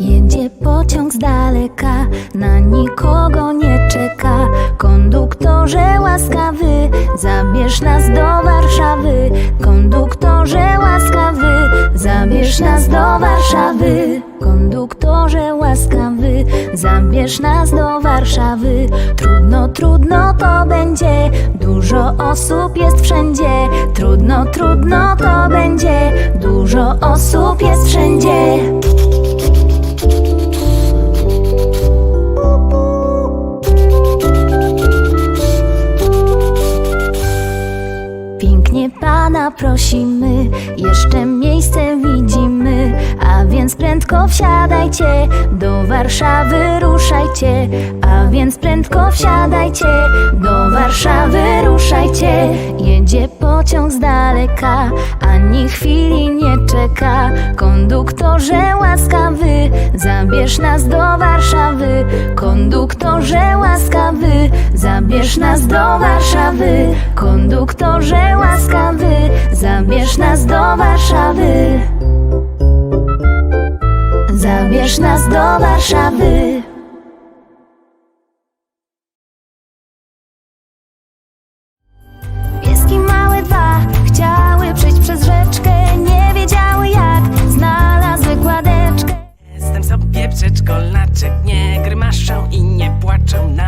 Jedzie pociąg z daleka, na nikogo nie czeka. Konduktorze łaskawy, zabierz nas do Warszawy. Konduktorze łaskawy, zabierz nas do Warszawy. Konduktorze łaskawy, zabierz nas do Warszawy. Trudno, trudno to będzie, dużo osób jest wszędzie. Trudno, trudno to będzie, dużo osób jest wszędzie. Pięknie pana prosimy, jeszcze miejsce widzimy, a więc prędko wsiadajcie, do Warszawy ruszajcie, a więc prędko wsiadajcie, do Warszawy ruszajcie. Jedzie pociąg z daleka, ani chwili nie czeka. Konduktorze łaskawy, zabierz nas do Warszawy. Konduktorze łaskawy, zabierz nas do Warszawy. Konduktorze łaskawy, zabierz nas do Warszawy. Zabierz nas do Warszawy. Pieski małe dwa chciały przejść przez rzeczkę, nie wiedziały jak, znalazły kładeczkę. Jestem sobie przedszkolaczek, nie grymaszą i nie płaczą Na